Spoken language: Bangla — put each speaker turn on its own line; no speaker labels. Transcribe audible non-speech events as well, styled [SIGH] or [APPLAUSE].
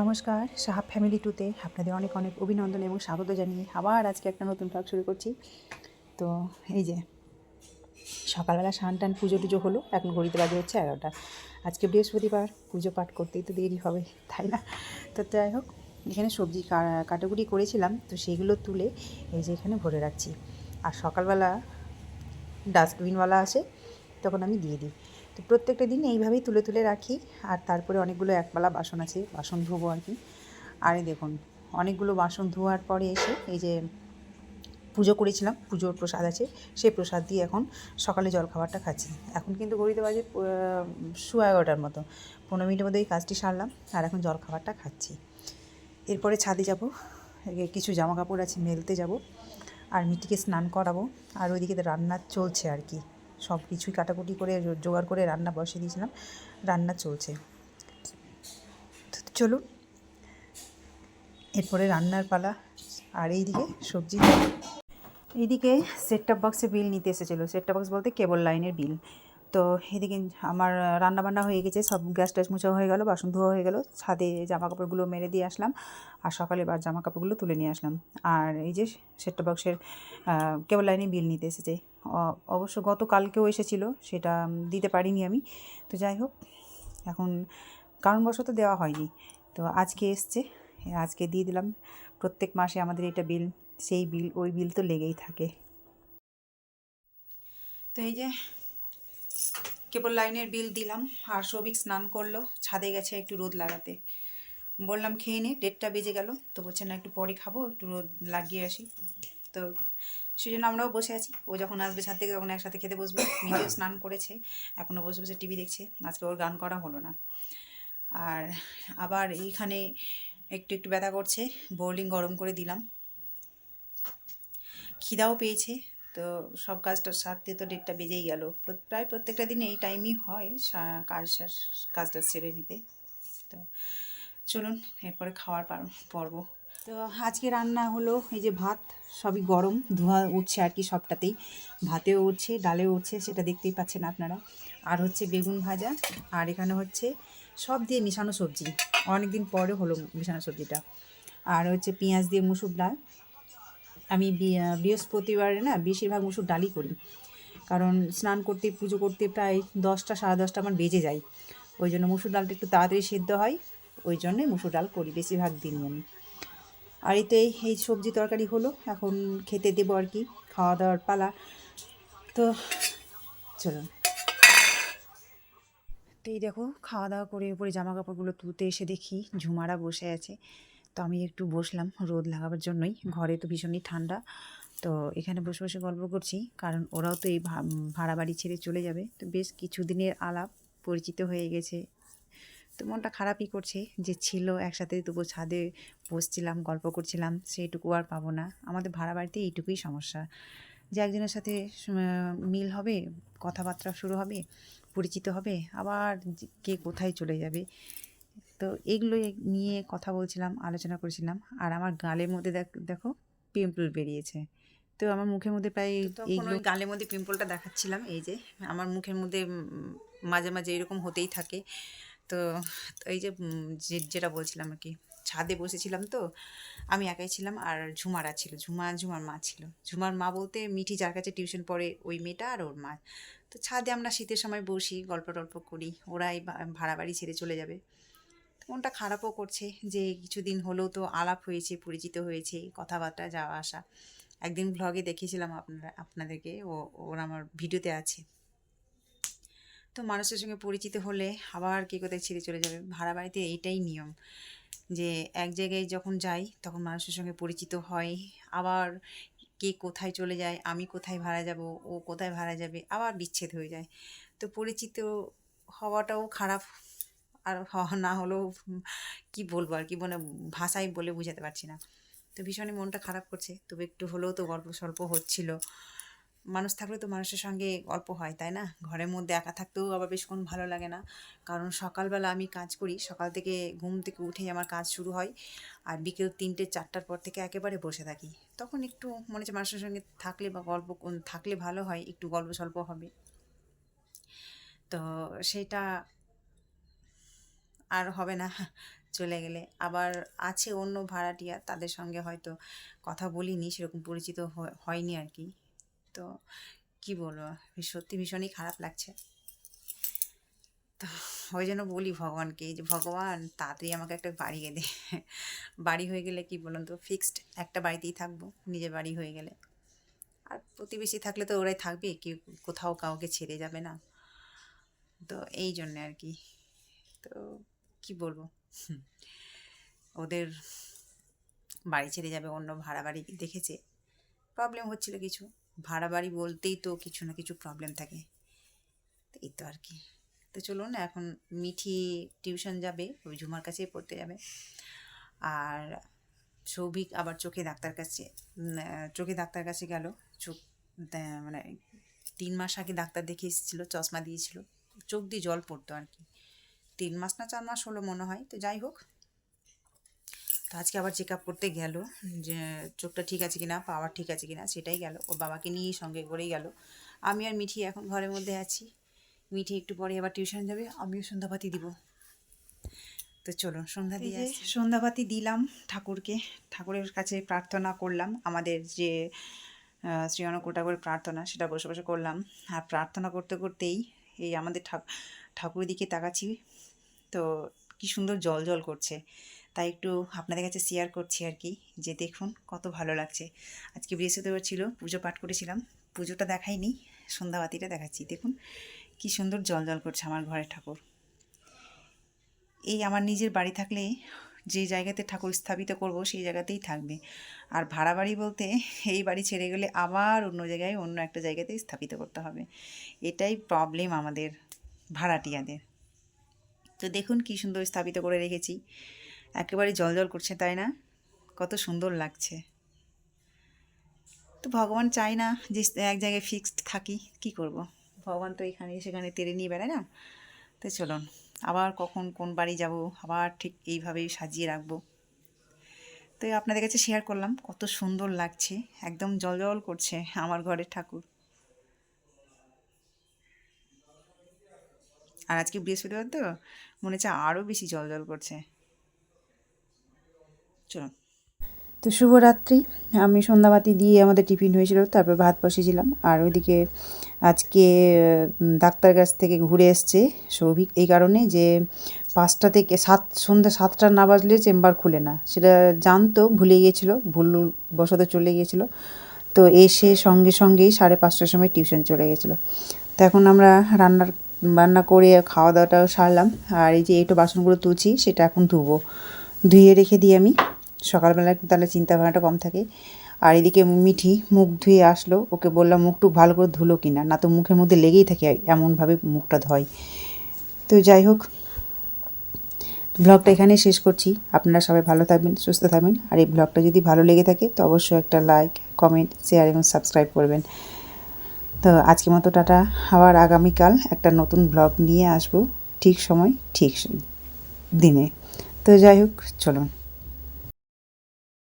নমস্কার, সাহাব ফ্যামিলি টুতে আপনাদের অনেক অনেক অভিনন্দন এবং স্বাগত জানিয়ে আবার আজকে একটা নতুন ব্লগ শুরু করছি। তো এই যে, সকালবেলা স্নান টান পুজো টুজো হলো, এখন ঘড়িতে বাজে হচ্ছে এগারোটা। আজকে বৃহস্পতিবার, পুজো পাঠ করতেই তো দেরি হবে, তাই না? তো যাই হোক, এখানে সবজি কাটাকুটি করেছিলাম, তো সেগুলো তুলে এই যে এখানে ভরে রাখছি। আর সকালবেলা ডাস্টবিনওয়ালা আসে তখন আমি দিয়ে দিই। তো প্রত্যেকটা দিন এইভাবেই তুলে তুলে রাখি। আর তারপরে অনেকগুলো একপালা বাসন আছে, বাসন ধোবো আর কি। আর দেখুন, অনেকগুলো বাসন ধোয়ার পরে এসে এই যে পুজো করেছিলাম, পুজোর প্রসাদ আছে, সেই প্রসাদ দিয়ে এখন সকালে জলখাবারটা খাচ্ছি। এখন কিন্তু গড়িতে বাজে সোয়া এগারোটার মতো। পনেরো মিনিটের মধ্যে এই কাজটি সারলাম, আর এখন জলখাবারটা খাচ্ছি। এরপরে ছাদে যাব কিছু জামা কাপড় আছে, মেলতে যাব, আর মিটিকে স্নান করাবো, আর ওইদিকে রান্না চলছে আর কি। সব কিছুই কাটাকুটি করে জোগাড় করে রান্না বসিয়ে দিয়েছিলাম। রান্না চলছে। চলুন। এরপরে রান্নার পালা। আর এইদিকে সবজি। এইদিকে সেটটপ বক্সে বিল নিতে এসেছিল। সেটটপ বক্স বলতে কেবল লাইনের বিল তো এদিকে আমার রান্না বান্না হয়ে গেছে। সব গ্যাস ট্যাস মোছা হয়ে গেল, বাসন ধোয়া হয়ে গেল। ছাদে জামা কাপড়গুলো মেরে দিয়ে আসলাম। আর সকালে বার জামা কাপড়গুলো তুলে নিয়ে আসলাম। আর এই যে সেটটপ বক্সের কেবল লাইনে বিল নিতে এসেছে। অবশ্য গতকালকেও এসেছিল, সেটা দিতে পারিনি আমি। তো যাই হোক, এখন কারণবশত দেওয়া হয়নি। তো আজকে এসছে, আজকে দিয়ে দিলাম। প্রত্যেক মাসে আমাদের এটা বিল, সেই বিল, ওই বিল তো লেগেই থাকে। তো এই যে কেবল লাইনের বিল দিলাম, আর সবিক স্নান করল, ছাদে গেছে একটু রোদ লাগাতে। বললাম, খেয়ে নে ডেটটা বেজে গেল। তো বলছে, না, একটু পরে খাব, একটু রোদ লাগিয়ে আসি। তো সেই জন্য আমরাও বসে আছি। ও যখন আসবে ছাদ থেকে তখন একসাথে খেতে বসবো। [COUGHS] নিজেও স্নান করেছে এখনও বসে বসে টিভি দেখছে। আজকে ওর গান করা হলো না। আর আবার এইখানে একটু একটু ব্যথা করছে বোর্ডিং গরম করে দিলাম। খিদাও পেয়েছে তো সব কাজটা সারতে তো ডেটটা বেজেই গেল। প্রায় প্রত্যেকটা দিনে এই টাইমই হয় কাজ কাজটা সেরে নিতে। তো চলুন এরপরে খাওয়ার পার- পর্ব। তো আজকে রান্না হলো এই যে ভাত, সবই গরম, ধোঁয়া উঠছে আর কি সবটাতেই। ভাতেও উঠছে, ডালেও উঠছে, সেটা দেখতেই পাচ্ছেন আপনারা। আর হচ্ছে বেগুন ভাজা, আর এখানে হচ্ছে সব দিয়ে মিশানো সবজি। অনেক দিন পরে হলো মিশানো সবজিটা। আর হচ্ছে পেঁয়াজ দিয়ে মুসুর ডাল। আমি বৃহস্পতিবারে না বেশিরভাগ মুসুর ডালই করি। কারণ স্নান করতে, পুজো করতে প্রায় দশটা, সাড়ে দশটা আমার বেজে যায়। ওই জন্য মুসুর ডালটা একটু তাড়াতাড়ি সেদ্ধ হয়, ওই জন্যই মুসুর ডাল করি বেশিরভাগ দিনই আমি। আর এতে এই সবজি তরকারি হলো, এখন খেতে দেবো আর কি খাওয়া দাওয়ার পালা। তো চলুন। তো এই দেখো খাওয়া দাওয়া করে উপরে জামা কাপড়গুলো তুলতে এসে দেখি ঝুমারা বসে আছে। তো আমি একটু বসলাম রোদ লাগাবার জন্যই, ঘরে তো ভীষণই ঠান্ডা। তো এখানে বসে বসে গল্প করছি, কারণ ওরাও তো এই ভাড়া বাড়ি ছেড়ে চলে যাবে। তো বেশ কিছুদিনের আলাপ, পরিচিত হয়ে গেছে। তো মনটা খারাপই করছে যে ছিল একসাথে তবু ছাদে বসছিলাম গল্প করছিলাম সেইটুকু আর পাবো না। আমাদের ভাড়া বাড়িতে এইটুকুই সমস্যা। যে একজনের সাথে মিল হবে কথাবার্তা শুরু হবে পরিচিত হবে আবার কে কোথায় চলে যাবে। তো এগুলো নিয়ে কথা বলছিলাম আলোচনা করেছিলাম আর আমার গালের মধ্যে দেখ- দেখো পিম্পল বেরিয়েছে। তো আমার মুখের মধ্যে প্রায় এইগুলো গালের মধ্যে পিম্পলটা দেখাচ্ছিলাম এই যে আমার মুখের মধ্যে মাঝে মাঝে এরকম হতেই থাকে। তো এই যে যেটা বলছিলাম আর কি, ছাদে বসেছিলাম তো, আমি একাই ছিলাম আর ঝুমারা ছিল, ঝুমা, ঝুমার মা ছিল। ঝুমার মা বলতে মিঠি যার কাছে টিউশন পড়ে ওই মেয়েটা আর ওর মা। তো ছাদে আমরা শীতের সময় বসি, গল্প টল্প করি, ওরাই ভাড়া বাড়ি ছেড়ে চলে যাবে। মনটা খারাপও করছে যে, কিছুদিন হলেও তো আলাপ হয়েছে, পরিচিত হয়েছে, কথাবার্তা, যাওয়া আসা। একদিন ব্লগে দেখিয়েছিলাম আপনারা, আপনাদেরকে, ও, ওর আমার ভিডিওতে আছে। তো মানুষের সঙ্গে পরিচিত হলে আবার কে কোথায় ছেড়ে চলে যাবে? ভাড়া বাড়িতে এইটাই নিয়ম, যে এক জায়গায় যখন যাই তখন মানুষের সঙ্গে পরিচিত হয় আবার কে কোথায় চলে যায়, আমি কোথায় ভাড়া যাব, ও কোথায় ভাড়া যাবে, আবার বিচ্ছেদ হয়ে যায়। তো পরিচিত হওয়াটাও খারাপ, আর হওয়া না হলেও কি বলব আর কি মানে ভাষায় বলে বোঝাতে পারছি না। তো ভীষণই মনটা খারাপ করছে, তবে একটু হলেও তো গল্প স্বল্প হচ্ছিল। মানুষ থাকলে তো মানুষের সঙ্গে গল্প হয়, তাই না? ঘরের মধ্যে একা থাকতেও আবার বেশক্ষণ ভালো লাগে না। কারণ সকালবেলা আমি কাজ করি, সকাল থেকে ঘুম থেকে উঠেই আমার কাজ শুরু হয় আর বিকেল তিনটে, চারটার পর থেকে একেবারে বসে থাকি। তখন একটু মনে হচ্ছে মানুষের সঙ্গে থাকলে বা গল্প থাকলে ভালো হয়, একটু গল্প স্বল্প হবে। তো সেটা আর হবে না, চলে গেলে। আবার আছে অন্য ভাড়াটিয়া, তাদের সঙ্গে হয়তো কথা বলিনি, সেরকম পরিচিত হয়- হয়নি আর কি। তো কি বলব? সত্যি ভীষণই খারাপ লাগছে। তো ওই জন্য বলি ভগবানকে, যে ভগবান তাড়াতাড়ি আমাকে একটা বাড়ি দে। বাড়ি হয়ে গেলে কি বলুন তো ফিক্সড একটা বাড়িতেই থাকব, নিজের বাড়ি হয়ে গেলে। আর প্রতিবেশী থাকলে তো ওরাই থাকবে, কেউ কোথাও কাউকে ছেড়ে যাবে না। তো এই জন্যে আর কি। তো কি বলব? ওদের বাড়ি ছেড়ে যাবে, অন্য ভাড়া বাড়ি দেখেছে। প্রবলেম হচ্ছিল কিছু। ভাড়া বাড়ি বলতেই তো কিছু না কিছু প্রবলেম থাকে। এই তো আর কি। তো চলুন, এখন মিঠি টিউশন যাবে ওই ঝুমার কাছেই পড়তে যাবে। আর সৌভিক আবার চোখে ডাক্তার কাছে চোখে ডাক্তার কাছে গেল। চোখ মানে তিন মাস আগে ডাক্তার দেখে এসেছিল, চশমা দিয়েছিল। চোখ দিয়ে জল পড়তো আর কি। তিন মাস না চার মাস হলো মনে হয়। তো যাই হোক তো আজকে আবার চেক আপ করতে গেল যে চোখটা ঠিক আছে কিনা পাওয়ার ঠিক আছে কিনা সেটাই গেল। ওর বাবাকে নিয়েই সঙ্গে করেই গেল। আমি আর মিঠি এখন ঘরের মধ্যে আছি। মিঠি একটু পরে আবার টিউশন যাবে আমিও সন্ধ্যাবাতি দিব। তো চলুন সন্ধ্যা দিয়ে
সন্ধ্যাবাতি দিলাম ঠাকুরকে। ঠাকুরের কাছে প্রার্থনা করলাম আমাদের যে শ্রী অন্নকূটাগরের প্রার্থনা সেটা বসে বসে করলাম। আর প্রার্থনা করতে করতেই এই আমাদের ঠাক ঠাকুরের দিকে তাকাচ্ছি। তো কি সুন্দর জল জল করছে। তাই একটু আপনাদের কাছে শেয়ার করছি আর কি যে দেখুন কত ভালো লাগছে। আজকে বৃহস্পতিবার ছিল, পুজো পাঠ করেছিলাম, পুজোটা দেখাইনি সন্ধ্যাবাতিটা দেখাচ্ছি। দেখুন কি সুন্দর জল জল করছে আমার ঘরের ঠাকুর। এই আমার নিজের বাড়ি থাকলে যে জায়গাতে ঠাকুর স্থাপিত করব, সেই জায়গাতেই থাকবে। আর ভাড়া বাড়ি বলতে এই বাড়ি ছেড়ে গেলে আবার অন্য জায়গায় অন্য একটা জায়গাতেই স্থাপিত করতে হবে। এটাই প্রবলেম আমাদের, ভাড়াটিয়াদের। তো দেখুন কি সুন্দর স্থাপিত করে রেখেছি। একেবারে জল জল করছে, তাই না? কত সুন্দর লাগছে। তো ভগবান চায় না যে এক জায়গায় ফিক্সড থাকি, কি করব? ভগবান তো এখানে, সেখানে তেড়ে নিয়ে বেড়ায় না? তো চলুন, আবার কখন কোন বাড়ি যাব, আবার ঠিক এইভাবেই সাজিয়ে রাখব। তো আপনাদের কাছে শেয়ার করলাম, কত সুন্দর লাগছে, একদম জল জল করছে আমার ঘরের ঠাকুর। আর আজকে বৃহস্পতিবার তো, মনে হচ্ছে আরও বেশি জল জল করছে। চলুন।
তো শুভরাত্রি। আমি সন্ধ্যাবাতি দিয়ে আমাদের টিফিন হয়েছিল, তারপর ভাত বসিয়েছিলাম আর ওইদিকে আজকে ডাক্তার কাছ থেকে ঘুরে এসছে সৌভিক, এই কারণে যে পাঁচটা থেকে সাত, সন্ধ্যা সাতটা না বাজলে চেম্বার খুলে না। সেটা জানতো, ভুলে গিয়েছিল, ভুল বশত চলে গিয়েছিল। তো এসে সঙ্গে সঙ্গেই সাড়ে পাঁচটার সময় টিউশন চলে গেছিল। তো এখন আমরা রান্নার রান্না করে খাওয়া দাওয়াটাও সারলাম। আর এই যে এইটো বাসনগুলো তুলছি, সেটা এখন ধুবো। ধুয়ে রেখে দিই আমি। সকালবেলা একটু তাহলে চিন্তা ভাবনাটা কম থাকে। আর এদিকে মিঠি মুখ ধুয়ে আসলো। ওকে বললাম মুখটু ভালো করে ধুলো কিনা, না তো মুখের মধ্যে লেগেই থাকে এমনভাবে মুখটা ধয়। তো যাই হোক ব্লগটা এখানেই শেষ করছি। আপনারা সবাই ভালো থাকবেন, সুস্থ থাকবেন। আর এই ব্লগটা যদি ভালো লেগে থাকে, তো অবশ্যই একটা লাইক কমেন্ট শেয়ার এবং সাবস্ক্রাইব করবেন। তো আজকের মতো টাটা। আবার আগামীকাল একটা নতুন ব্লগ নিয়ে আসব, ঠিক সময়, ঠিক দিনে। তো যাই হোক, চলুন।